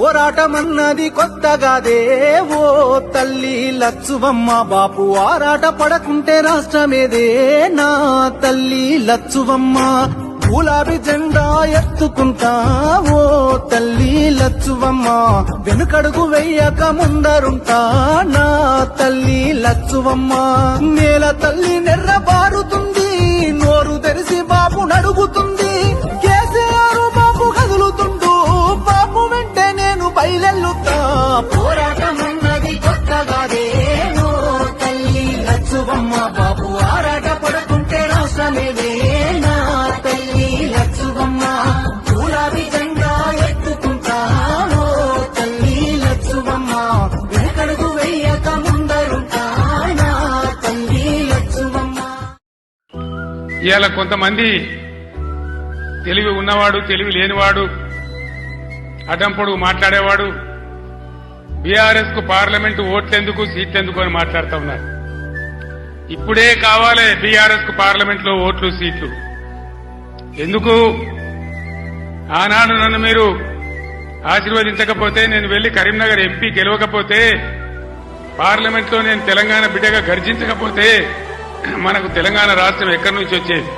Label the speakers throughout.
Speaker 1: పోరాటమన్నది కొత్తగాదే ఓ తల్లి లచ్చువమ్మ బాపు ఆరాట పడకుంటే రాష్ట్రమేదే నా తల్లి లచ్చువమ్మ. గులాబీ జెండా ఎత్తుకుంటా ఓ తల్లి లచ్చువమ్మ. వెనుకడుగు వెయ్యక ముందరుంటా నా తల్లి లచ్చువమ్మ. నేల తల్లి నెర్రబారుతుంది నోరు తెరిసి బాబు నడుగుతుంది.
Speaker 2: ఇవాళ కొంతమంది తెలివి ఉన్నవాడు తెలివి లేనివాడు అడంపొడుగు మాట్లాడేవాడు బీఆర్ఎస్కు పార్లమెంటు ఓట్లెందుకు సీట్లెందుకు అని మాట్లాడుతూ ఉన్నారు. ఇప్పుడే కావాలి బీఆర్ఎస్కు పార్లమెంట్లో ఓట్లు సీట్లు. ఎందుకు? ఆనాడు నన్ను మీరు ఆశీర్వదించకపోతే నేను వెళ్ళి కరీంనగర్ ఎంపీ గెలవకపోతే పార్లమెంట్లో నేను తెలంగాణ బిడ్డగా గర్జించకపోతే మనకు తెలంగాణ రాష్ట్రం ఎక్కడి నుంచి వచ్చేది?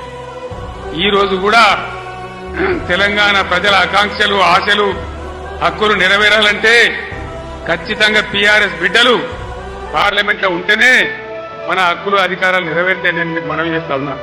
Speaker 2: ఈ రోజు కూడా తెలంగాణ ప్రజల ఆకాంక్షలు ఆశలు హక్కులు నెరవేరాలంటే ఖచ్చితంగా పీఆర్ఎస్ బిడ్డలు పార్లమెంట్లో ఉంటేనే మన హక్కులు అధికారాలు నెరవేరితే నేను మనం మనవి చేస్తా ఉన్నా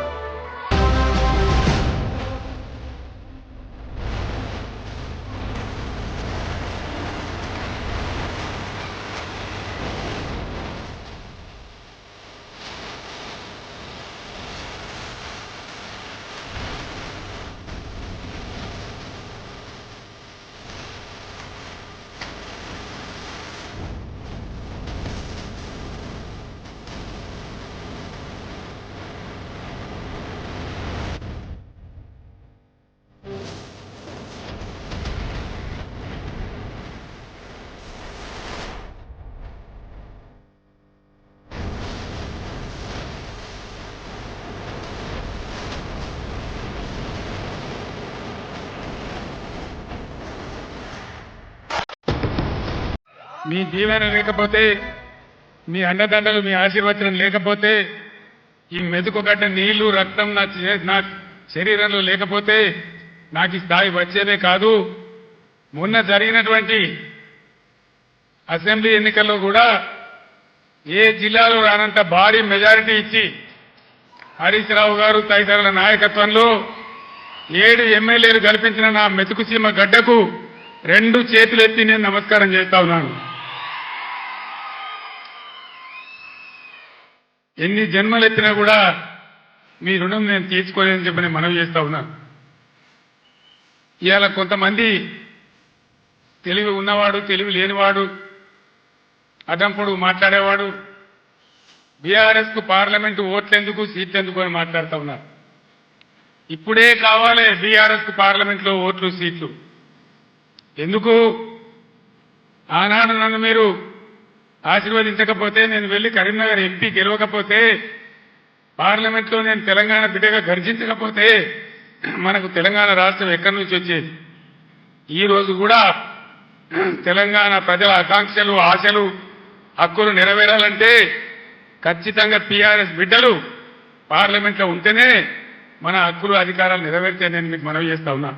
Speaker 2: మీ దీవెన లేకపోతే మీ అన్నదండలు మీ ఆశీర్వచనం లేకపోతే ఈ మెతుకుగడ్డ నీళ్ళు రక్తం నా నా శరీరంలో లేకపోతే నాకు ఈ స్థాయి వచ్చేదే కాదు. మొన్న జరిగినటువంటి అసెంబ్లీ ఎన్నికల్లో కూడా ఏ జిల్లాలో రానంత భారీ మెజారిటీ ఇచ్చి హరీష్ రావు గారు తదితరుల నాయకత్వంలో ఏడు ఎమ్మెల్యేలు కల్పించిన నా మెతుకు సీమ గడ్డకు రెండు చేతులు ఎత్తి నేను నమస్కారం చేస్తా ఉన్నాను. ఎన్ని జన్మలు ఎత్తినా కూడా మీ రుణం నేను తీర్చుకోలేదని చెప్పి నేను మనవి చేస్తా ఉన్నాను ఇవాళ కొంతమంది తెలివి ఉన్నవాడు తెలివి లేనివాడు అదంపుడు మాట్లాడేవాడు బీఆర్ఎస్కు పార్లమెంటు ఓట్లెందుకు సీట్లెందుకు అని మాట్లాడుతూ ఉన్నారు. ఇప్పుడే కావాలి బీఆర్ఎస్కు పార్లమెంట్లో ఓట్లు సీట్లు. ఎందుకు? ఆనాడు నన్ను మీరు ఆశీర్వదించకపోతే నేను వెళ్ళి కరీంనగర్ ఎంపీ గెలవకపోతే పార్లమెంట్లో నేను తెలంగాణ బిడ్డగా గర్జించకపోతే మనకు తెలంగాణ రాష్ట్రం ఎక్కడి నుంచి వచ్చేది? ఈ రోజు కూడా తెలంగాణ ప్రజల ఆకాంక్షలు ఆశలు హక్కులు నెరవేరాలంటే ఖచ్చితంగా పీఆర్ఎస్ బిడ్డలు పార్లమెంట్లో ఉంటేనే మన హక్కులు అధికారాలు నెరవేర్తే నేను మీకు మనవి చేస్తా ఉన్నా.